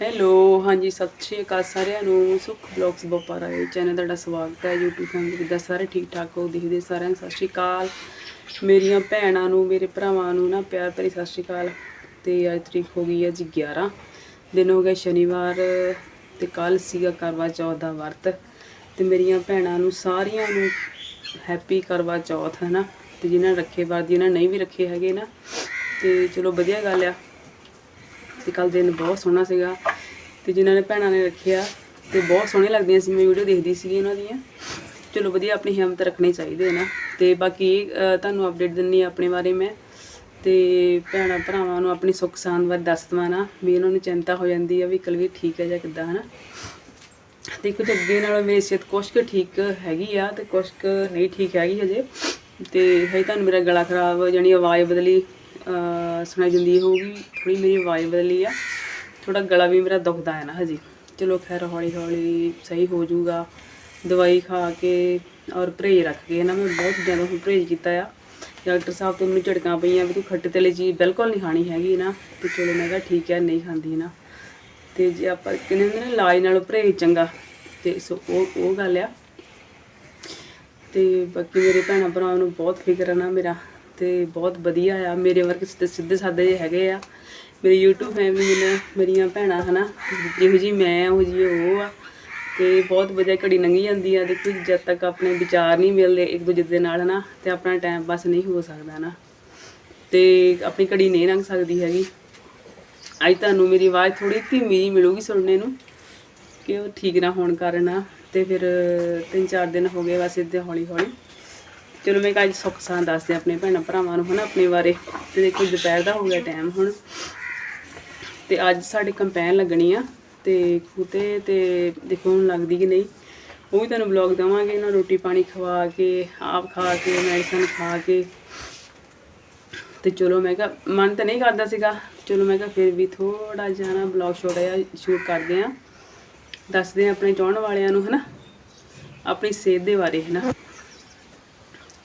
Hello, ਹਾਂਜੀ, ਸਤਿ ਸ਼੍ਰੀ ਅਕਾਲ ਸਾਰਿਆਂ ਨੂੰ। ਸੁਖ ਬਲੌਗਸ ਬੋਪਾਰਾ ਇਹ ਚੈਨਲ ਤੁਹਾਡਾ ਸਵਾਗਤ ਹੈ। YouTube ਫੈਮਿਲੀ ਕਿੱਦਾਂ ਸਾਰੇ ਠੀਕ ਠਾਕ ਹੋ, ਦੇਖਦੇ ਸਾਰਿਆਂ ਨੂੰ ਸਤਿ ਸ਼੍ਰੀ ਅਕਾਲ। ਮੇਰੀਆਂ ਭੈਣਾਂ ਨੂੰ, ਮੇਰੇ ਭਰਾਵਾਂ ਨੂੰ ਨਾ ਪਿਆਰ ਭਰੀ ਸਤਿ ਸ਼੍ਰੀ ਅਕਾਲ। ਤੇ ਅੱਜ ਤਰੀਕ ਹੋ ਗਈ ਹੈ ਜੀ 11 ਦਿਨ ਹੋ ਗਏ ਸ਼ਨੀਵਾਰ ਤੇ ਕੱਲ ਸੀਗਾ ਕਰਵਾ ਚੌਥ ਦਾ ਵਰਤ। ਤੇ ਮੇਰੀਆਂ ਭੈਣਾਂ ਨੂੰ ਸਾਰੀਆਂ ਨੂੰ ਹੈਪੀ ਕਰਵਾ ਚੌਥ ਹੈ ਨਾ ਤੇ ਜਿਨ੍ਹਾਂ ਨੇ ਰੱਖੇ ਵਰਤ, ਜਿਨ੍ਹਾਂ ਨੇ ਨਹੀਂ ਵੀ ਰੱਖੇ ਹੈਗੇ ਨਾ। ਤੇ ਚਲੋ ਵਧੀਆ ਗੱਲ ਆ। ਤੇ ਕੱਲ ਦਿਨ ਬਹੁਤ ਸੋਹਣਾ ਸੀਗਾ। ਤੇ ਜਿਨ੍ਹਾਂ ਨੇ ਭੈਣਾਂ ਨੇ ਰੱਖਿਆ ਤੇ ਬਹੁਤ ਸੋਹਣੀਆਂ ਲੱਗਦੀਆਂ ਸੀ ਮੈਂ ਵੀਡੀਓ ਦੇਖਦੀ ਸੀ ਉਹਨਾਂ ਦੀਆਂ। ਚਲੋ ਵਧੀਆ ਆਪਣੀ ਹਿੰਮਤ ਰੱਖਣੀ ਚਾਹੀਦੀ ਹੈ ਨਾ। ਤੇ ਬਾਕੀ ਅਹ, ਤੁਹਾਨੂੰ ਅਪਡੇਟ ਦਿੰਨੀ ਆ ਆਪਣੇ ਬਾਰੇ ਮੈਂ। ਤੇ ਭੈਣਾਂ ਭਰਾਵਾਂ ਨੂੰ ਆਪਣੀ ਸੁੱਖ ਸਾਂਦ ਬਾਰੇ ਦੱਸ ਦਵਾਂ ਨਾ। ਵੀ ਉਹਨਾਂ ਨੂੰ ਚਿੰਤਾ ਹੋ ਜਾਂਦੀ ਆ ਵੀ ਕਲਵੀ ਠੀਕ ਹੈ ਜਾਂ ਕਿੱਦਾਂ ਹਨਾ। ਤੇ ਕੁਝ ਅੱਗੇ ਨਾਲੋਂ ਮੇਰੀ ਸਿਹਤ ਕੁਛ ਕੁ ਠੀਕ ਹੈਗੀ ਆ ਤੇ ਕੁਛ ਕੁ ਨਹੀਂ ਠੀਕ ਹੈਗੀ ਹਜੇ। ਤੇ ਹਜੇ ਤੁਹਾਨੂੰ ਮੇਰਾ ਗਲਾ ਖਰਾਬ ਜਾਨੀ ਆਵਾਜ਼ ਬਦਲੀ ਸੁਣਾਈ ਦਿੰਦੀ ਹੋਊਗੀ ਥੋੜੀ ਮੇਰੀ ਆਵਾਜ਼ ਬਦਲੀ ਆ। ਥੋੜਾ ਗਲਾ ਵੀ ਮੇਰਾ ਦੁਖਦਾ ਹੈ ਨਾ ਹਜੇ। ਚਲੋ ਖੈਰ ਹੌਲੀ ਹੌਲੀ ਸਹੀ ਹੋ ਜਾਊਗਾ। ਦਵਾਈ ਖਾ ਕੇ ਔਰ ਪਰਹੇਜ਼ ਰੱਖ ਕੇ ਨਾ ਮੈਂ ਬਹੁਤ ਜ਼ਿਆਦਾ ਹੁਣ ਪਰਹੇਜ਼ ਕੀਤਾ ਆ। ਡਾਕਟਰ ਸਾਹਿਬ ਤੋਂ ਮੈਨੂੰ ਝਟਕਾਂ ਪਈਆਂ ਵੀ ਤੂੰ ਖੱਟੇ ਤੇਲੇ ਚੀਜ਼ ਬਿਲਕੁਲ ਨਹੀਂ ਖਾਣੀ ਹੈਗੀ ਨਾ। ਤੇ ਚਲੋ ਮੈਂ ਕਿਹਾ ਠੀਕ ਹੈ, ਨਹੀਂ ਖਾਂਦੀ ਨਾ। ਤੇ ਜੇ ਆਪਾਂ ਕਹਿੰਦੇ ਹੁੰਦੇ ਨੇ, ਇਲਾਜ ਨਾਲੋਂ ਪਰਹੇਜ਼ ਚੰਗਾ। ਤੇ ਸੋ ਉਹ ਉਹ ਗੱਲ ਆ। ਤੇ ਬਾਕੀ ਮੇਰੇ ਭੈਣਾਂ ਭਰਾਵਾਂ ਨੂੰ ਬਹੁਤ ਫਿਕਰ ਆ ਨਾ ਮੇਰਾ। ਤੇ ਬਹੁਤ ਵਧੀਆ ਆ। ਮੇਰੇ ਵਰਗੇ ਸਿੱਧੇ ਸਿੱਧੇ ਸਾਦੇ ਜਿਹੇ ਹੈਗੇ ਆ। ਮੇਰੀ YouTube ਫੈਮਿਲੀ ਨੇ ਮੇਰੀਆਂ ਭੈਣਾਂ, ਹਨਾ? ਜਿਹੋ ਜੀ ਮੈਂ ਉਹ ਜੀ ਉਹ ਆ। ਤੇ ਬਹੁਤ ਵਧੀਆ ਘੜੀ ਲੰਘੀ ਜਾਂਦੀ ਆ, ਦੇਖੋ ਜਦ ਤੱਕ ਆਪਣੇ ਵਿਚਾਰ ਨਹੀਂ ਮਿਲਦੇ ਇੱਕ ਦੂਜੇ ਦੇ ਨਾਲ, ਹਨਾ? ਤੇ ਆਪਣਾ ਟਾਈਮ ਪਾਸ ਨਹੀਂ ਹੋ ਸਕਦਾ ਨਾ ਤੇ ਆਪਣੀ ਘੜੀ ਨਹੀਂ ਲੰਘ ਸਕਦੀ ਹੈਗੀ। ਅੱਜ ਤੁਹਾਨੂੰ ਮੇਰੀ ਆਵਾਜ਼ ਥੋੜੀ ਧੀਮੀ ਜਿਹੀ ਮਿਲੂਗੀ ਸੁਣਨੇ ਨੂੰ, ਕਿ ਉਹ ਠੀਕ ਨਾ ਹੋਣ ਕਾਰਨ ਆ ਤੇ ਫਿਰ ਤਿੰਨ ਚਾਰ ਦਿਨ ਹੋ ਗਏ ਬਸ ਇੱਦਾਂ ਹੌਲੀ ਹੌਲੀ ਚਲੋ, ਮੈਂ ਕਿਹਾ ਅੱਜ ਸੁੱਖ ਸਾਂ ਦੱਸਦੇ ਆਪਣੇ ਭੈਣਾਂ ਭਰਾਵਾਂ ਨੂੰ, ਹਨਾ, ਆਪਣੇ ਬਾਰੇ। ਤੇ ਦੇਖੋ, ਦੁਪਹਿਰ ਦਾ ਹੋ ਗਿਆ ਟਾਈਮ ਹੁਣ। ਤੇ ਅੱਜ ਸਾਡੇ ਕੰਪੈਨ ਲੱਗਣੀ ਆ, ਤੇ ਖੂਤੇ ਤੇ ਦੇਖੋ ਹੁਣ ਲੱਗਦੀ ਕਿ ਨਹੀਂ। ਉਹ ਵੀ ਤੁਹਾਨੂੰ ਬਲੌਗ ਦਵਾਂਗੇ, ਇਹਨਾਂ ਰੋਟੀ ਪਾਣੀ ਖਵਾ ਕੇ, ਆਪ ਖਾ ਕੇ, ਮੈਡੀਸਨ ਖਾ ਕੇ। ਤੇ ਚਲੋ ਮੈਂ ਕਿਹਾ, ਮਨ ਤਾਂ ਨਹੀਂ ਕਰਦਾ ਸੀਗਾ। ਚਲੋ ਮੈਂ ਕਿਹਾ ਫਿਰ ਵੀ ਥੋੜਾ ਜਿਹਾ ਨਾ ਬਲੌਗ ਛੋਟਾ ਜਿਹਾ ਸ਼ੂਟ ਕਰਦੇ ਆ। ਦੱਸਦੇ ਆ ਆਪਣੇ ਚਾਹਣ ਵਾਲਿਆਂ ਨੂੰ, ਹਨਾ? ਆਪਣੀ ਸਿਹਤ ਦੇ ਬਾਰੇ, ਹਨਾ?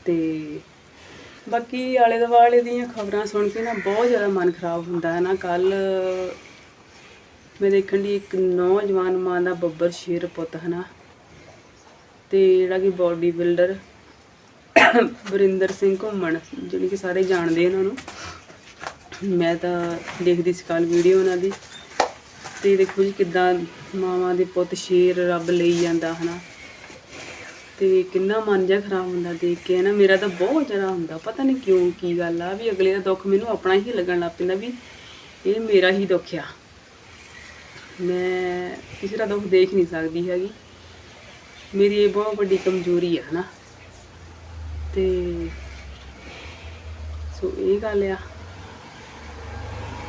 ਤੇ ਬਾਕੀ ਆਲੇ ਦੁਆਲੇ ਦੀਆਂ ਖਬਰਾਂ ਸੁਣ ਕੇ ਨਾ ਬਹੁਤ ਜ਼ਿਆਦਾ ਮਨ ਖਰਾਬ ਹੁੰਦਾ ਹੈ ਨਾ। ਕੱਲ ਮੈਂ ਦੇਖਣ ਦੀ ਇੱਕ ਨੌਜਵਾਨ ਮਾਂ ਦਾ ਬੱਬਰ ਸ਼ੇਰ ਪੁੱਤ ਹਨਾ ਤੇ ਜਿਹੜਾ ਕਿ ਬਾਡੀ ਬਿਲਡਰ ਵਰਿੰਦਰ ਸਿੰਘ ਘੁੰਮਣ, ਜਿਹੜੀ ਕਿ ਸਾਰੇ ਜਾਣਦੇ ਇਹਨਾਂ ਨੂੰ। ਮੈਂ ਤਾਂ ਦੇਖਦੀ ਸੀ ਕੱਲ ਵੀਡੀਓ ਉਹਨਾਂ ਦੀ। ਤੇ ਦੇਖੋ ਜੀ ਕਿਦਾਂ ਮਾਵਾਂ ਦੇ ਪੁੱਤ ਸ਼ੇਰ ਰੱਬ ਲਈ ਜਾਂਦਾ ਹਨਾ ਤੇ ਕਿੰਨਾ ਮਨ ਜਿਹਾ ਖਰਾਬ ਹੁੰਦਾ ਦੇਖ ਕੇ ਨਾ ਮੇਰਾ ਤਾਂ ਬਹੁਤ ਜ਼ਿਆਦਾ ਹੁੰਦਾ, ਪਤਾ ਨਹੀਂ ਕਿਉਂ, ਕੀ ਗੱਲ ਆ, ਵੀ ਅਗਲੇ ਦਾ ਦੁੱਖ ਮੈਨੂੰ ਆਪਣਾ ਹੀ ਲੱਗਣ ਲੱਗ ਪੈਂਦਾ ਵੀ ਇਹ ਮੇਰਾ ਹੀ ਦੁੱਖ ਆ। ਮੈਂ ਕਿਸੇ ਦਾ ਦੁੱਖ ਦੇਖ ਨਹੀਂ ਸਕਦੀ ਹੈਗੀ। ਮੇਰੀ ਇਹ ਬਹੁਤ ਵੱਡੀ ਕਮਜ਼ੋਰੀ ਆ ਨਾ ਤੇ ਸੋ ਇਹ ਗੱਲ ਆ।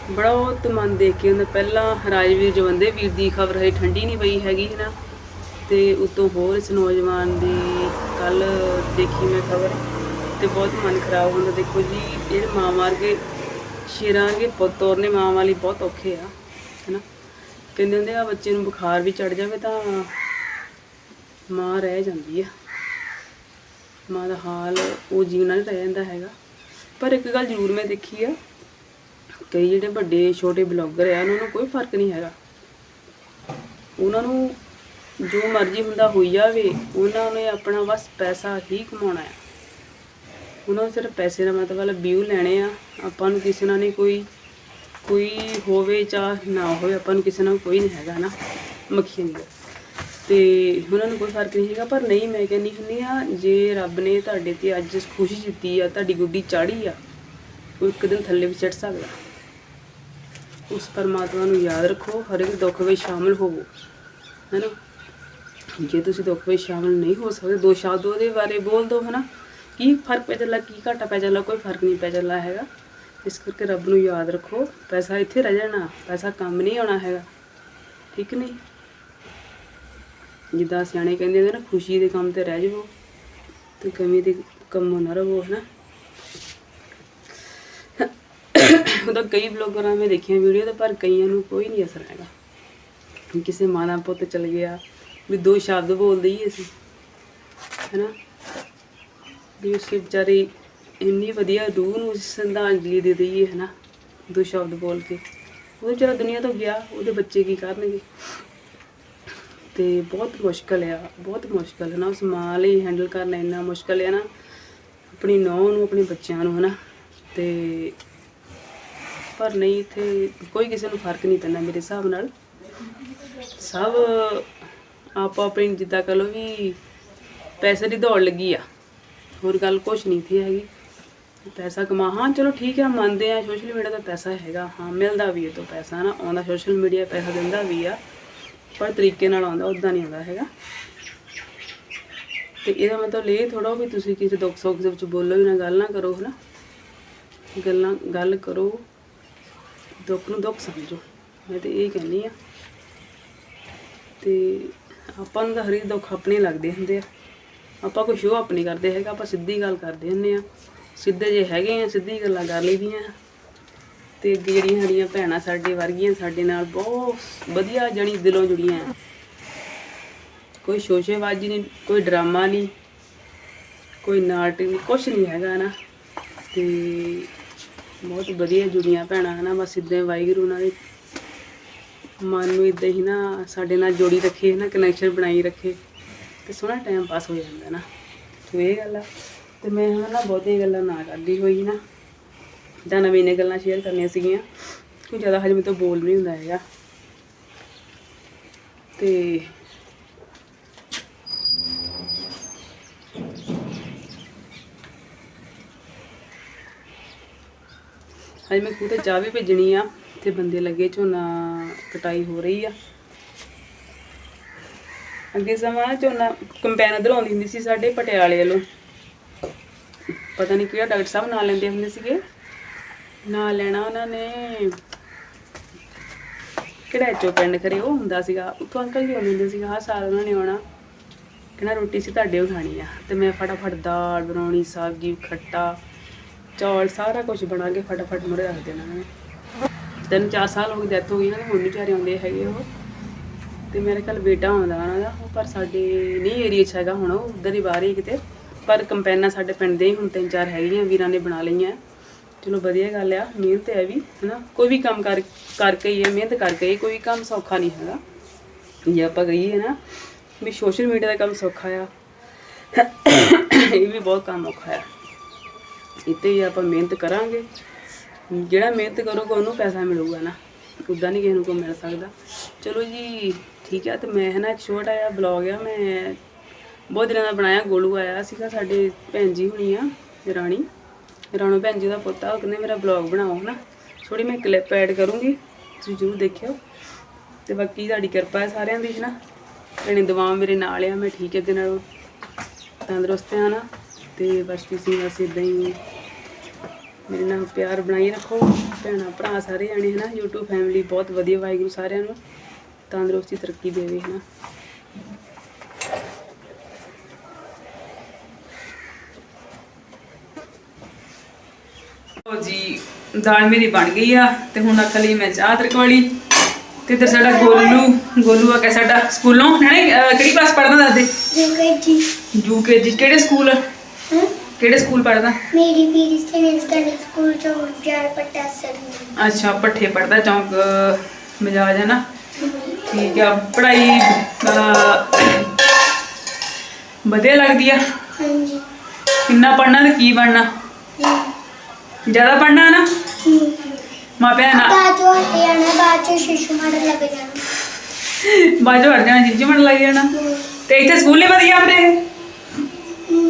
ਬੜਾ ਮਨ ਦੇਖ ਕੇ ਹੁੰਦਾ ਪਹਿਲਾਂ ਰਾਜਵੀਰ ਜਵੰਦੇ ਵੀਰ ਦੀ ਖਬਰ ਹਜੇ ਠੰਡੀ ਨਹੀਂ ਪਈ ਹੈਗੀ ਹੈ ਨਾ ਤੇ ਉਤੋਂ ਹੋਰ ਇਸ ਨੌਜਵਾਨ ਦੀ ਕੱਲ ਦੇਖੀ ਮੈਂ ਖਬਰ ਤੇ ਬਹੁਤ ਮਨ ਖਰਾਬ ਹੁੰਦਾ। ਦੇਖੋ ਜੀ, ਇਹ ਮਾਂ ਵਰਗੇ ਸ਼ੇਰਾਂ ਦੇ ਪੁੱਤ ਤੋਰਨੇ ਮਾਂ ਵਾਲੀ ਬਹੁਤ ਔਖੇ ਆ, ਹੈਨਾ? ਕਹਿੰਦੇ ਹੁੰਦੇ ਆ ਬੱਚੇ ਨੂੰ ਬੁਖਾਰ ਵੀ ਚੜ ਜਾਵੇ ਤਾਂ ਮਾਂ ਰਹਿ ਜਾਂਦੀ ਆ। ਮਾਂ ਦਾ ਹਾਲ ਉਹ ਜੀਵਨ ਨਾਲ ਰਹਿ ਜਾਂਦਾ ਹੈਗਾ। ਪਰ ਇੱਕ ਗੱਲ ਜ਼ਰੂਰ ਮੈਂ ਦੇਖੀ ਆ, ਕਈ ਜਿਹੜੇ ਵੱਡੇ ਛੋਟੇ ਬਲੌਗਰ ਆ, ਉਹਨਾਂ ਨੂੰ ਕੋਈ ਫ਼ਰਕ ਨਹੀਂ ਹੈਗਾ। ਉਹਨਾਂ ਨੂੰ ਜੋ ਮਰਜ਼ੀ ਹੁੰਦਾ ਹੋਈ ਜਾਵੇ, ਉਹਨਾਂ ਨੇ ਆਪਣਾ ਬਸ ਪੈਸਾ ਹੀ ਕਮਾਉਣਾ ਹੈ। ਉਹਨਾਂ ਨੂੰ ਸਿਰਫ ਪੈਸੇ ਦਾ ਮਤਲਬ ਵਿਊ ਲੈਣੇ ਆ। ਆਪਾਂ ਨੂੰ ਕਿਸੇ ਨਾਲ ਨਹੀਂ ਕੋਈ ਕੋਈ ਹੋਵੇ ਚਾਹ ਨਾ ਹੋਵੇ, ਆਪਾਂ ਨੂੰ ਕਿਸੇ ਨਾਲ ਕੋਈ ਨਹੀਂ ਹੈਗਾ ਨਾ ਮੱਖੀਆਂ ਦੀ ਤੇ ਉਹਨਾਂ ਨੂੰ ਕੋਈ ਫ਼ਰਕ ਨਹੀਂ ਹੈਗਾ, ਪਰ ਨਹੀਂ, ਮੈਂ ਕਹਿੰਦੀ ਹੁੰਦੀ ਆ ਜੇ ਰੱਬ ਨੇ ਤੁਹਾਡੇ ਤੇ ਅੱਜ ਖੁਸ਼ੀ ਦਿੱਤੀ ਆ, ਤੁਹਾਡੀ ਗੁੱਡੀ ਚਾੜੀ ਆ, ਉਹ ਇੱਕ ਦਿਨ ਥੱਲੇ ਵੀ ਚੜ ਸਕਦਾ। ਉਸ ਪਰਮਾਤਮਾ ਨੂੰ ਯਾਦ ਰੱਖੋ, ਹਰ ਇੱਕ ਦੁੱਖ ਵਿੱਚ ਸ਼ਾਮਲ ਹੋਵੋ। ਹੈਨਾ ਜੇ ਤੁਸੀਂ ਦੁੱਖ ਵਿੱਚ ਸ਼ਾਮਲ ਨਹੀਂ ਹੋ ਸਕਦੇ, ਦੋ ਸ਼ਬਦ ਉਹਦੇ ਬਾਰੇ ਬੋਲ ਦਿਓ ਹਨਾ। ਕੀ ਫ਼ਰਕ ਪੈ ਚੱਲਾ ਕੀ ਘਾਟਾ ਪੈ ਚੱਲਾ ਕੋਈ ਫ਼ਰਕ ਨਹੀਂ ਪੈ ਚੱਲਾ ਹੈਗਾ। ਇਸ ਕਰਕੇ ਰੱਬ ਨੂੰ ਯਾਦ ਰੱਖੋ, ਪੈਸਾ ਇੱਥੇ ਰਹਿ ਜਾਣਾ, ਪੈਸਾ ਕੰਮ ਨਹੀਂ ਆਉਣਾ ਹੈਗਾ। ਠੀਕ ਨਹੀਂ? ਜਿੱਦਾਂ ਸਿਆਣੇ ਕਹਿੰਦੇ ਹੁੰਦੇ ਨਾ, ਖੁਸ਼ੀ ਦੇ ਕੰਮ ਤੇ ਰਹਿ ਜਾਵੋ ਤੇ ਕਮੀ ਦੇ ਕੰਮ ਨਾ ਰਹੋ, ਹਨਾ। ਉਹਦਾ ਕਈ ਬਲੌਗਰਾਂ ਮੈਂ ਦੇਖੀਆਂ ਵੀਡੀਓ ਤੇ, ਪਰ ਕਈਆਂ ਨੂੰ ਕੋਈ ਨਹੀਂ ਅਸਰ ਹੈਗਾ। ਕਿਸੇ ਮਾਂ ਦਾ ਪੁੱਤ ਚਲ ਗਿਆ ਵੀ ਦੋ ਸ਼ਬਦ ਬੋਲਦੇ ਹੀ ਅਸੀਂ, ਹੈਨਾ? ਵੀ ਉਸ ਵਿਚਾਰੀ ਇੰਨੀ ਵਧੀਆ ਰੂਹ ਨੂੰ ਸ਼ਰਧਾਂਜਲੀ ਦੇ ਦਈਏ, ਹੈਨਾ? ਦੋ ਸ਼ਬਦ ਬੋਲ ਕੇ। ਉਹ ਵਿਚਾਰਾ ਦੁਨੀਆ ਤੋਂ ਗਿਆ, ਉਹਦੇ ਬੱਚੇ ਕੀ ਕਰਨਗੇ? ਤੇ ਬਹੁਤ ਮੁਸ਼ਕਲ ਆ, ਬਹੁਤ ਮੁਸ਼ਕਲ ਹੈ ਨਾ ਉਸ ਮਾਂ ਲਈ ਹੈਂਡਲ ਕਰਨਾ ਇੰਨਾ ਮੁਸ਼ਕਲ ਹੈ ਨਾ, ਆਪਣੀ ਨੌਂ ਨੂੰ, ਆਪਣੇ ਬੱਚਿਆਂ ਨੂੰ, ਹਨਾ? ਤੇ ਪਰ ਨਹੀਂ, ਇੱਥੇ ਕੋਈ ਕਿਸੇ ਨੂੰ ਫ਼ਰਕ ਨਹੀਂ ਪੈਂਦਾ ਮੇਰੇ ਹਿਸਾਬ ਨਾਲ। ਸਭ ਆਪੋ ਆਪਣੀ ਜਿੱਦਾਂ ਕਹ ਲਓ ਵੀ ਪੈਸੇ ਦੀ ਦੌੜ ਲੱਗੀ ਆ। ਹੋਰ ਗੱਲ ਕੁਛ ਨਹੀਂ ਥੀ ਹੈਗੀ। ਪੈਸਾ ਕਮਾ ਹਾਂ, ਚਲੋ ਠੀਕ ਹੈ ਮੰਨਦੇ ਆ ਸੋਸ਼ਲ ਮੀਡੀਆ ਦਾ ਪੈਸਾ ਹੈਗਾ। ਹਾਂ, ਮਿਲਦਾ ਵੀ ਇਹ ਤੋਂ ਪੈਸਾ ਨਾ ਆਉਂਦਾ ਸੋਸ਼ਲ ਮੀਡੀਆ ਪੈਸਾ ਦਿੰਦਾ ਵੀ ਆ, ਪਰ ਤਰੀਕੇ ਨਾਲ ਆਉਂਦਾ ਉਦਾਂ ਨਹੀਂ ਆਉਂਦਾ ਹੈਗਾ। ਤੇ ਇਹਦਾ ਮਤਲਬ ਇਹ ਥੋੜਾ ਵੀ ਤੁਸੀਂ ਕਿਸੇ ਦੁੱਖ ਸੁੱਖ ਦੇ ਵਿੱਚ ਬੋਲੋ ਹੀ ਨਾ, ਗੱਲ ਨਾ ਕਰੋ, ਹਨਾ? ਗੱਲਾਂ, ਗੱਲ ਕਰੋ, ਦੁੱਖ ਨੂੰ ਦੁੱਖ ਸਮਝੋ। ਮੈਂ ਤੇ ਇਹ ਕਹਿੰਦੀ ਆ। ਤੇ ਆਪਾਂ ਨੂੰ ਤਾਂ ਹਰੀ ਦੁੱਖ ਆਪਣੇ ਲੱਗਦੇ ਹੁੰਦੇ ਆ। ਆਪਾਂ ਕੋਈ ਸ਼ੋਅ ਆਪਣੀ ਕਰਦੇ ਹੈਗਾ, ਆਪਾਂ ਸਿੱਧੀ ਗੱਲ ਕਰਦੇ ਹੁੰਦੇ ਆ। ਸਿੱਧੇ ਜੇ ਹੈਗੇ ਆ ਸਿੱਧੀ ਗੱਲਾਂ ਕਰ ਲਈਦੀਆਂ ਤੇ ਅੱਗੇ ਜਿਹੜੀਆਂ ਸਾਡੀਆਂ ਭੈਣਾਂ ਸਾਡੇ ਵਰਗੀਆਂ ਸਾਡੇ ਨਾਲ ਬਹੁਤ ਵਧੀਆ ਜਣੀ ਦਿਲੋਂ ਜੁੜੀਆਂ ਕੋਈ ਸ਼ੋਸ਼ੇਬਾਜ਼ੀ ਨਹੀਂ ਕੋਈ ਡਰਾਮਾ ਨਹੀਂ ਕੋਈ ਨਾਟਕ ਨਹੀਂ ਕੁਛ ਨਹੀਂ ਹੈਗਾ ਨਾ। ਤੇ ਬਹੁਤ ਵਧੀਆ ਜੁੜੀਆਂ ਭੈਣਾਂ ਹਨਾ, ਬਸ ਇਦਾਂ ਵਾਹਿਗੁਰੂ ਉਹਨਾਂ ਦੇ ਮਨ ਨੂੰ ਇਦਾਂ ਹੀ ਨਾ ਸਾਡੇ ਨਾਲ ਜੋੜੀ ਰੱਖੇ, ਨਾ ਕਨੈਕਸ਼ਨ ਬਣਾਈ ਰੱਖੇ, ਤੇ ਸੋਹਣਾ ਟਾਈਮ ਪਾਸ ਹੋ ਜਾਂਦਾ ਨਾ। ਤੇ ਇਹ ਗੱਲ ਆ, ਤੇ ਮੈਂ ਹੁਣ ਨਾ ਬਹੁਤੀਆਂ ਗੱਲਾਂ ਨਾ ਕਰਦੀ ਹੋਈ ਨਾ। ਜਾਂ ਨਵੀਂ ਨੇ ਗੱਲਾਂ ਸ਼ੇਅਰ ਕਰਨੀਆਂ ਸੀਗੀਆਂ ਕੋਈ ਜ਼ਿਆਦਾ ਹਜੇ ਮੇਰੇ ਤੋਂ ਬੋਲ ਨਹੀਂ ਹੁੰਦਾ ਹੈਗਾ। ਤੇ ਹਜੇ ਮੈਂ ਖੂਹ ਤੇ ਚਾਹ ਵੀ ਭੇਜਣੀ ਆ। ਤੇ ਬੰਦੇ ਲੱਗੇ ਝੋਨਾ ਕਟਾਈ ਹੋ ਰਹੀ ਆ। ਅੱਗੇ ਸਮਾਂ ਝੋਨਾ ਕੰਪੈਨ ਉਧਰ ਆਉਂਦੀ ਹੁੰਦੀ ਸੀ ਸਾਡੇ ਪਟਿਆਲੇ ਵੱਲੋਂ। ਪਤਾ ਨਹੀਂ ਕਿਹੜਾ ਡਾਕਟਰ ਸਾਹਿਬ ਨਾਂ ਲੈਂਦੇ ਹੁੰਦੇ ਸੀਗੇ। ਨਾਂ ਲੈਣਾ ਉਹਨਾਂ ਨੇ ਕਿਹੜਾ ਚੋ ਪਿੰਡ ਕਰੇ ਉਹ ਹੁੰਦਾ ਸੀਗਾ। ਉੱਥੋਂ ਅੰਕਲ ਜੀ ਆਉਂਦੇ ਹੁੰਦੇ ਸੀਗਾ ਹਰ ਸਾਲ ਉਹਨਾਂ ਨੇ ਆਉਣਾ। ਕਹਿੰਦਾ ਰੋਟੀ ਸੀ ਤੁਹਾਡੇ ਉਹ ਖਾਣੀ ਆ। ਤੇ ਮੈਂ ਫਟਾਫਟ ਦਾਲ ਬਣਾਉਣੀ, ਸਬਜ਼ੀ, ਖੱਟਾ, ਚੌਲ ਸਾਰਾ ਕੁਝ ਬਣਾ ਕੇ ਫਟਾਫਟ ਮੁੜੇ ਰੱਖ ਦੇਣਾ ਉਹਨਾਂ ਨੇ। ਤਿੰਨ ਚਾਰ ਸਾਲ ਹੋ ਗਏ ਡੈਥ ਹੋ ਗਈ ਨਾ ਹੁਣ ਨਹੀਂ ਵਿਚਾਰੇ ਆਉਂਦੇ ਹੈਗੇ ਉਹ। ਤੇ ਮੇਰੇ ਖਿਆਲ ਬੇਟਾ ਆਉਂਦਾ ਉਹਨਾਂ ਦਾ, ਉਹ ਪਰ ਸਾਡੇ ਨਹੀਂ ਏਰੀਆ 'ਚ ਹੈਗਾ ਹੁਣ, ਉਹ ਉਧਰ ਹੀ ਬਾਹਰ ਹੀ ਕਿਤੇ। ਪਰ ਕੰਪੈਨਾਂ ਸਾਡੇ ਪਿੰਡ ਦੇ ਹੀ ਹੁਣ ਤਿੰਨ ਚਾਰ ਹੈਗੀਆਂ, ਵੀਰਾਂ ਨੇ ਬਣਾ ਲਈਆਂ। ਚਲੋ ਵਧੀਆ ਗੱਲ ਆ, ਮਿਹਨਤ ਹੈ ਵੀ, ਹਨਾ। ਕੋਈ ਵੀ ਕੰਮ ਕਰ, ਕਰਕੇ ਹੀ ਹੈ ਮਿਹਨਤ ਕਰਕੇ ਹੀ, ਕੋਈ ਕੰਮ ਸੌਖਾ ਨਹੀਂ ਹੈਗਾ। ਜੇ ਆਪਾਂ ਕਹੀਏ ਨਾ ਵੀ ਸੋਸ਼ਲ ਮੀਡੀਆ ਦਾ ਕੰਮ ਸੌਖਾ ਆ, ਇਹ ਵੀ ਬਹੁਤ ਕੰਮ ਔਖਾ ਆ। ਇੱਥੇ ਹੀ ਆਪਾਂ ਮਿਹਨਤ ਕਰਾਂਗੇ। ਜਿਹੜਾ ਮਿਹਨਤ ਕਰੂਗਾ, ਉਹਨੂੰ ਪੈਸਾ ਮਿਲੂਗਾ ਨਾ। ਉਦਾਂ ਨਹੀਂ ਕਿਸੇ ਨੂੰ ਕੋਈ ਮਿਲ ਸਕਦਾ। ਚਲੋ ਜੀ, ਠੀਕ ਹੈ ਤੇ ਮੈਂ ਹੈ ਨਾ ਇੱਕ ਛੋਟਾ ਜਿਹਾ ਬਲੌਗ ਆ, ਮੈਂ ਬਹੁਤ ਦਿਨਾਂ ਦਾ ਬਣਾਇਆ, ਗੋਲੂ ਆਇਆ ਸੀਗਾ ਸਾਡੇ ਭੈਣ ਜੀ ਹੁਣੀ ਆ, ਰਾਣੀ। ਰਾਣੋ ਭੈਣ ਜੀ ਦਾ ਪੁੱਤ ਆ, ਉਹ ਕਹਿੰਦੇ ਮੇਰਾ ਬਲੌਗ ਬਣਾਓ ਹਨਾ। ਥੋੜੀ ਮੈਂ ਕਲਿੱਪ ਐਡ ਕਰੂੰਗੀ, ਤੁਸੀਂ ਜ਼ਰੂਰ ਦੇਖਿਓ। ਤੇ ਬਾਕੀ ਤੁਹਾਡੀ ਕਿਰਪਾ ਹੈ ਸਾਰਿਆਂ ਦੀ ਹਨਾ। ਭੈਣੇ ਦੁਆ ਮੇਰੇ ਨਾਲ ਆ, ਮੈਂ ਠੀਕ ਹੈ ਅੱਗੇ ਨਾਲੋਂ ਤੰਦਰੁਸਤ ਹਾਂ ਨਾ ਤੇ ਬਸ ਤੁਸੀਂ ਬਸ ਇਦਾਂ ਹੀ ਮੇਰੇ ਨਾਲ ਪਿਆਰ ਬਣਾਈ ਰੱਖੋ। ਭੈਣਾਂ ਭਰਾ ਸਾਰੇ ਜਾਣੇ ਹਨਾ? YouTube ਫੈਮਿਲੀ ਬਹੁਤ ਵਧੀਆ ਵਾਹਿਗੁਰੂ ਸਾਰਿਆਂ ਨੂੰ ਤੰਦਰੁਸਤੀ ਤਰੱਕੀ ਦੇਵੇ ਹਨਾ? ਲਓ ਜੀ ਦਾਲ ਮੇਰੀ ਬਣ ਗਈ ਆ ਤੇ ਹੁਣ ਅੱਖ ਲਈ ਮੈਂ ਚਾਹ ਤਰਕਵਾਲੀ ਤੇ ਇੱਧਰ ਸਾਡਾ ਗੋਲੂ ਗੋਲੂ ਆ ਕਿ ਸਾਡਾ ਸਕੂਲੋਂ ਹੈ ਕਿਹੜੀ ਕਲਾਸ ਪੜ੍ਹਦਾ ਦੱਸਦੇ? ਯੂਕੇਜੀ ਯੂਕੇਜੀ ਕਿਹੜੇ ਸਕੂਲ? ਕਿਹੜੇ ਸਕੂਲ ਪੜ੍ਹਦਾ? ਮੇਰੀ ਪੀਰੀ ਸਟੇਨਸ ਸਟੱਡੀ ਸਕੂਲ ਚੋਂ ਜਾਰ ਪੱਟਾ ਸਰ ਅੱਛਾ ਪੱਠੇ ਪੜਦਾ ਚੌਂਕ ਮਜਾਜ ਹੈ ਨਾ ਠੀਕ ਆ ਪੜ੍ਹਾਈ ਅਹ, ਵਧੀਆ ਲੱਗਦੀ ਆ? ਹਾਂਜੀ। ਕਿੰਨਾ ਪੜਨਾ ਤੇ ਕੀ ਬਣਨਾ? ਜ਼ਿਆਦਾ ਪੜਨਾ ਨਾ? ਮਾਪਿਆਂ ਨਾਲ ਬਾਜੋ ਹਟਿਆਣਾ ਬਾਜੋ ਸ਼ਿਸ਼ੂ ਮਾਡਲ ਲੱਗ ਜਾਣਾ। ਬਾਜੋ ਹਟ ਜਾਣਾ ਜਿੱਜੀ ਮਣ ਲੱਗ ਜਾਣਾ। ਤੇ ਇੱਥੇ ਸਕੂਲ ਹੀ ਵਧੀਆ ਆਪਣੇ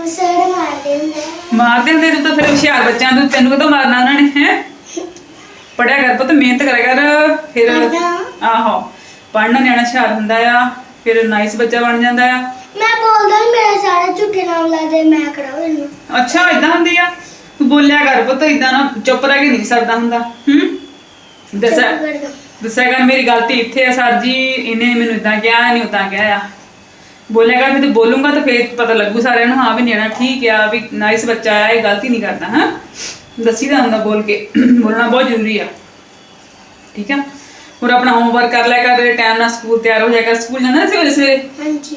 ਮਸੜ ਮਾਰਦੇ ਹੁੰਦੇ ਆ। ਮਾਰਦੇ ਹੁੰਦੇ ਤੂੰ ਤਾਂ ਫਿਰ ਹੁਸ਼ਿਆਰ ਬੱਚਿਆਂ ਨੂੰ ਤੈਨੂੰ ਕਦੋਂ ਮਾਰਨਾ ਉਹਨਾਂ ਨੇ ਹੈ? ਪੜਿਆ ਕਰ ਪੁੱਤ ਮਿਹਨਤ ਕਰਿਆ ਕਰ। ਫਿਰ ਪੜ੍ਹਨਾ। ਆਹੋ ਪੜਨਾ ਨਿਆਣਾ ਹੁਸ਼ਿਆਰ ਹੁੰਦਾ ਆ ਫਿਰ ਨਾਈਸ ਬੱਚਾ ਬਣ ਜਾਂਦਾ ਆ। ਮੈਂ ਬੋਲਦਾ ਨੀ, ਮੇਰੇ ਸਾਰੇ ਝੂਠੇ ਨਾਮ ਲਾਦੇ ਮੈਂ ਕਰਾਉ ਇਹਨੂੰ। ਅੱਛਾ ਇਦਾਂ ਹੁੰਦੀ ਆ? ਤੂੰ ਬੋਲਿਆ ਕਰ ਪੁੱਤ ਇਦਾਂ ਨਾ ਚੁੱਪ ਰਹਿ ਕੇ ਨਹੀਂ ਸਰਦਾ ਹੁੰਦਾ ਹੂੰ? ਦੱਸਿਆ ਚੁੱਪ ਕਰ ਜਾ। ਦੱਸਿਆ ਕਰ ਮੇਰੀ ਗਲਤੀ ਇੱਥੇ ਆ ਸਰ ਜੀ ਇਹਨੇ ਮੈਨੂੰ ਇਦਾਂ ਕਿਹਾ ਨਹੀਂ ਉਦਾਂ ਕਿਹਾ ਆ। ਬੋਲਿਆ ਕਰ ਵੀ ਤੂੰ ਬੋਲੂੰਗਾ ਤਾਂ ਫੇਰ ਪਤਾ ਲੱਗੂ ਸਾਰਿਆਂ ਨੂੰ ਹਾਂ ਵੀ ਨਿਆਣਾ ਠੀਕ ਆ ਵੀ ਨਾਈਸ ਬੱਚਾ ਆ ਇਹ ਗਲਤੀ ਨਹੀਂ ਕਰਦਾ ਹਾਂ ਦੱਸੀਦਾ ਹੁੰਦਾ ਬੋਲ ਕੇ ਬੋਲਣਾ ਬਹੁਤ ਜ਼ਰੂਰੀ ਆ ਠੀਕ ਆ ਹੋਰ ਆਪਣਾ ਹੋਮਵਰਕ ਕਰ ਲਿਆ ਕਰ ਟਾਈਮ ਨਾਲ ਸਕੂਲ ਤਿਆਰ ਹੋ ਜਾਇਆ ਕਰ ਸਕੂਲ ਜਾਣਾ ਨਾ ਸਵੇਰੇ ਸਵੇਰੇ ਹਾਂਜੀ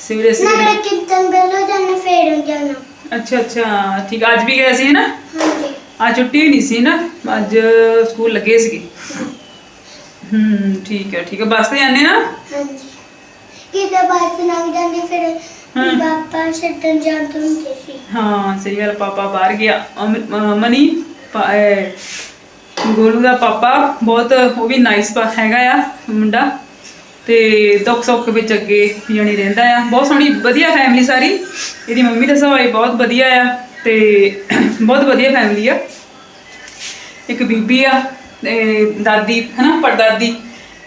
ਸਵੇਰੇ ਨਾ ਸਵੇਰੇ ਮੈਂ ਕੀਰਤਨ ਬੇਲੋ ਜਾਣਾ ਫੇਰ ਜਾਣਾ ਅੱਛਾ ਅੱਛਾ ਠੀਕ ਆ, ਅੱਜ ਵੀ ਗਏ ਸੀ ਨਾ ਹਾਂਜੀ ਆ ਛੁੱਟੀ ਵੀ ਨਹੀਂ ਸੀ ਨਾ ਕਿਤੇ ਬੱਸ ਲੰਘ ਜਾਂਦੀ ਫਿਰ ਹਾਂ। ਪਾਪਾ ਛੱਡਣ ਜਾਂਦੇ ਹੁੰਦੇ ਸੀ। ਹਾਂ ਸਹੀ ਗੱਲ ਪਾਪਾ ਬਾਹਰ ਗਿਆ। ਅਮ- ਅਹ ਮਨੀ ਪਾ- ਇਹ ਗੋਲੂ ਦਾ ਪਾਪਾ ਬਹੁਤ ਉਹ ਵੀ ਨਾਈਸ ਹੈਗਾ ਆ ਮੁੰਡਾ। ਤੇ ਦੁੱਖ ਸੁੱਖ ਵਿੱਚ ਅੱਗੇ ਜਾਣੀ ਰਹਿੰਦਾ ਆ। ਬਹੁਤ ਸੋਹਣੀ ਵਧੀਆ ਫੈਮਿਲੀ ਸਾਰੀ। ਇਹਦੀ ਮੰਮੀ ਦਾ ਸੁਭਾਅ ਵੀ ਬਹੁਤ ਵਧੀਆ ਆ ਤੇ ਬਹੁਤ ਵਧੀਆ ਫੈਮਿਲੀ ਆ। ਇੱਕ ਬੀਬੀ ਆ ਤੇ ਦਾਦੀ ਹਨਾ ਪੜਦਾਦੀ।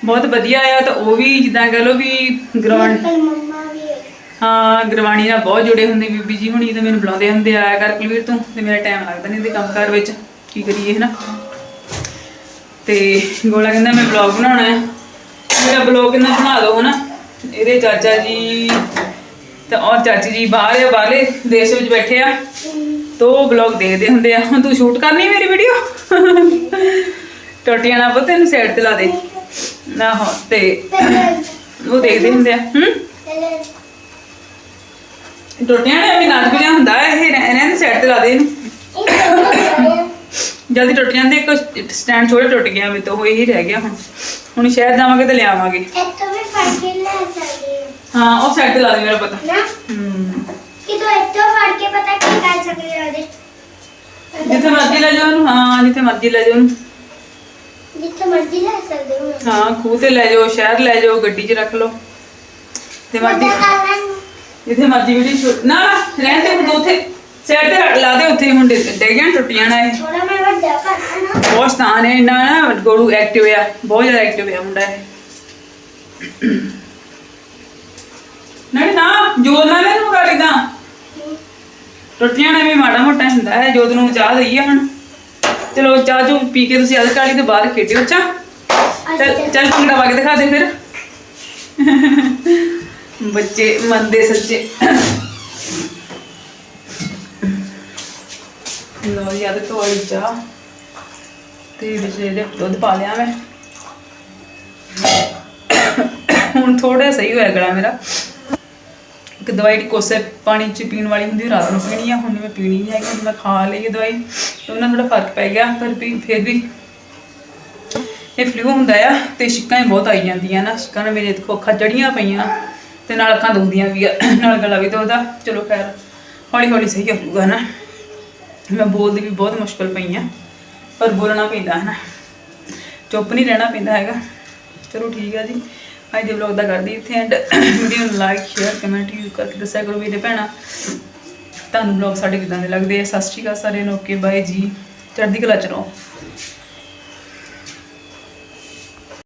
ਬਹੁਤ ਵਧੀਆ ਆ ਤਾਂ ਉਹ ਵੀ ਜਿੱਦਾਂ ਕਹ ਲਓ ਵੀ ਮੰਮਾ ਵੀ ਹੈ। ਗਰਵਾਣੀ ਨਾਲ ਬਹੁਤ ਜੁੜੇ ਹੁੰਦੇ ਬੀਬੀ ਜੀ ਹੁਣੀ ਤੇ ਮੈਨੂੰ ਬੁਲਾਉਂਦੇ ਹੁੰਦੇ ਆਇਆ ਕਰ ਕੁਲਵੀਰ ਤੂੰ ਤੇ ਮੇਰਾ ਟਾਈਮ ਲੱਗਦਾ ਨਹੀਂ ਇਹਦੇ ਕੰਮਕਾਰ ਵਿੱਚ ਕੀ ਕਰੀਏ ਹਨਾ? ਤੇ ਗੋਲਾ ਕਹਿੰਦਾ ਮੈਂ ਬਲੌਗ ਬਣਾਉਣਾ ਹੈ ਮੇਰਾ ਬਲੌਗ ਕਿੰਨਾ ਬਣਾ ਦਿਓ ਹਨਾ? ਇਹਦੇ ਚਾਚਾ ਜੀ ਤੇ ਔਰ ਚਾਚੀ ਜੀ ਬਾਹਰ ਆ ਬਾਹਰਲੇ ਦੇਸ਼ ਵਿੱਚ ਬੈਠੇ ਆ। ਤੋ ਬਲੌਗ ਦੇਖਦੇ ਹੁੰਦੇ ਆ। ਹੁਣ ਤੂੰ ਸ਼ੂਟ ਕਰਨੀ ਮੇਰੀ ਵੀਡੀਓ ਟੋਟੀਆਂ ਨਾ ਪੁੱਤ ਇਹਨੂੰ ਸਾਈਡ ਤੇ ਲਾ ਦੇ। ਨਾ ਹੋ ਤੇ ਪਹਿਲੇ ਉਹ ਦੇਖਦੇ ਹੁੰਦੇ ਆ। ਹੂੰ? ਪਹਿਲੇ ਟੁੱਟਿਆ ਨੇ ਵੀ ਨਾਚ ਗੁਜਾ ਹੁੰਦਾ ਹੈ, ਇਹ ਰਹਿ- ਰਹਿਣ ਦੇ ਸਾਈਡ ਤੇ ਲਾ ਦੇ ਇਹਨੂੰ। ਜਲਦੀ ਟੁੱਟ ਜਾਂਦੇ ਇੱਕ ਸਟੈਂਡ ਛੋਟਾ ਟੁੱਟ ਗਿਆ ਮੇਰੇ ਤੋਂ ਉਹ ਇਹੀ ਰਹਿ ਗਿਆ ਹੁਣ। ਹੁਣ ਸ਼ਹਿਰ ਜਾਵਾਂਗੇ ਤੇ ਲਿਆਵਾਂਗੇ। ਇੱਥੋਂ ਵੀ ਫੜ ਕੇ ਲੈ ਸਕਦੇ ਹੋ ਉਹ ਸਾਈਡ ਤੇ ਲਾ ਦੇ ਮੇਰਾ ਪਤਾ। ਨਾ? ਹੂੰ। ਕਿਤੋਂ ਇੱਥੋਂ ਫੜ ਕੇ ਪਤਾ ਕੀ ਕਰ ਸਕਦੇ ਹੋ ਉਹਦੇ? ਜਿੱਥੇ ਮਰਜ਼ੀ ਲੈ ਜਾਓ ਉਹਨੂੰ ਹਾਂ ਜਿੱਥੇ ਮਰਜ਼ੀ ਲੈ ਜਾਓ ਉਹਨੂੰ। ਜਿੱਥੇ ਮਰਜ਼ੀ ਲੈ ਸਕਦੇ ਹੋ। ਹਾਂ ਖੂਹ ਤੇ ਲੈ ਜਾਓ ਸ਼ਹਿਰ ਲੈ ਜਾਓ ਗੱਡੀ 'ਚ ਰੱਖ ਲਓ। ਤੇ ਮਰਜ਼ੀ ਜਿੱਥੇ ਮਰਜ਼ੀ ਵੀਡੀਓ ਸ਼ੂਟ ਨਾ ਨਾ, ਰਹਿਣ ਦੇ ਹੁਣ ਉੱਥੇ ਸਾਈਡ ਤੇ ਰੱਖ ਲਾ ਦੇ ਉੱਥੇ ਹੁਣ ਡੇ ਡੇ ਗਿਆ ਟੁੱਟ ਜਾਣਾ ਇਹ। ਥੋੜਾ ਮੈਂ ਵੱਡਾ ਕਰਨਾ ਨਾ। ਬਹੁਤ ਸਥਾਨ ਹੈ ਇੰਨਾ ਨਾ ਗੋਲੂ ਐਕਟਿਵ ਆ ਬਹੁਤ ਜ਼ਿਆਦਾ ਐਕਟਿਵ ਆ ਮੁੰਡਾ ਇਹ। ਨਹੀਂ ਨਾ ਜੋਤ ਨਾਲ ਇਹਨੂੰ ਕਰ ਇਦਾਂ ਰੋਟੀਆਂ ਨੇ ਵੀ ਮਾੜਾ ਮੋਟਾ ਹੁੰਦਾ ਹੈ ਜੋਤ ਨੂੰ ਚਾਹ ਦਈਏ ਹੁਣ। ਚਲੋ ਚਾਹ ਚੂ ਪੀ ਕੇ ਤੁਸੀਂ ਅਦਰ ਕਾਲੀ ਦੇ ਬਾਹਰ ਖੇਡਿਓ ਅੱਛਾ? ਚੱਲ ਭੰਗੜਾ ਪਾ ਕੇ ਦਿਖਾ ਦੇ ਫਿਰ। ਬੱਚੇ ਮੰਦੇ ਸੱਚੇ। ਲੋ ਯਾਦ ਤੋੜੀ ਚਾਹ। ਤੇ ਇਹਦੇ ਦੁੱਧ ਪਾ ਲਿਆ ਮੈਂ। ਹੁਣ ਥੋੜਾ ਸਹੀ ਹੋਇਆ ਗਲਾ ਮੇਰਾ। ਇੱਕ ਦਵਾਈ ਕੋਸੇ ਪਾਣੀ ਚ ਪੀਣ ਵਾਲੀ ਹੁੰਦੀ ਰਾਤ ਨੂੰ ਪੀਣੀ ਆ, ਹੁਣ ਮੈਂ ਪੀਣੀ ਨਹੀਂ ਹੈਗੀ ਹੁਣ ਮੈਂ ਖਾ ਲਈ ਇਹ ਦਵਾਈ, ਤੇ ਉਹਨਾਂ ਥੋੜਾ ਫ਼ਰਕ ਪੈ ਗਿਆ, ਪਰ ਵੀ ਫਿਰ ਵੀ ਇਹ ਫਲੂ ਹੁੰਦਾ ਆ, ਤੇ ਛਿੱਕਾਂ ਹੀ ਬਹੁਤ ਆਈ ਜਾਂਦੀਆਂ ਨਾ, ਛਿੱਕਾਂ ਨੇ ਮੇਰੇ ਦੇਖੋ ਅੱਖਾਂ ਜੜੀਆਂ ਪਈਆਂ, ਤੇ ਨਾਲ ਅੱਖਾਂ ਦੁਖਦੀਆਂ ਵੀ ਆ, ਨਾਲ ਗਲਾ ਵੀ ਦੁਖਦਾ, ਚਲੋ ਖੈਰ ਹੌਲੀ ਹੌਲੀ ਸਹੀ ਹੋ ਜਾਊਗਾ ਨਾ। ਮੈਂ ਬੋਲਦੀ ਵੀ ਬਹੁਤ ਮੁਸ਼ਕਲ ਪਈ ਆ, ਪਰ ਬੋਲਣਾ ਪੈਂਦਾ ਹੈ ਨਾ ਚੁੱਪ ਨਹੀਂ ਰਹਿਣਾ ਪੈਂਦਾ ਹੈਗਾ। ਚਲੋ ਠੀਕ ਆ ਜੀ। ਅੱਜ ਦੇ ਵਲੌਗ ਦਾ ਕਰਦੀ ਇੱਥੇ ਐਂਡ ਵੀਡੀਓ ਨੂੰ ਲਾਈਕ ਸ਼ੇਅਰ ਕਮੈਂਟ ਯੂ ਕਰਕੇ ਦੱਸਿਆ ਕਰੋ ਵੀਰੇ ਭੈਣਾ। ਤੁਹਾਨੂੰ ਵਲੌਗ ਸਾਡੇ ਕਿਦਾਂ ਦੇ ਲੱਗਦੇ ਆ? ਸਤਿ ਸ਼੍ਰੀ ਅਕਾਲ ਸਾਰਿਆਂ ਨੂੰ। ਓਕੇ ਬਾਏ ਜੀ। ਚੜ੍ਹਦੀ ਕਲਾ ਚ ਰਹੋ।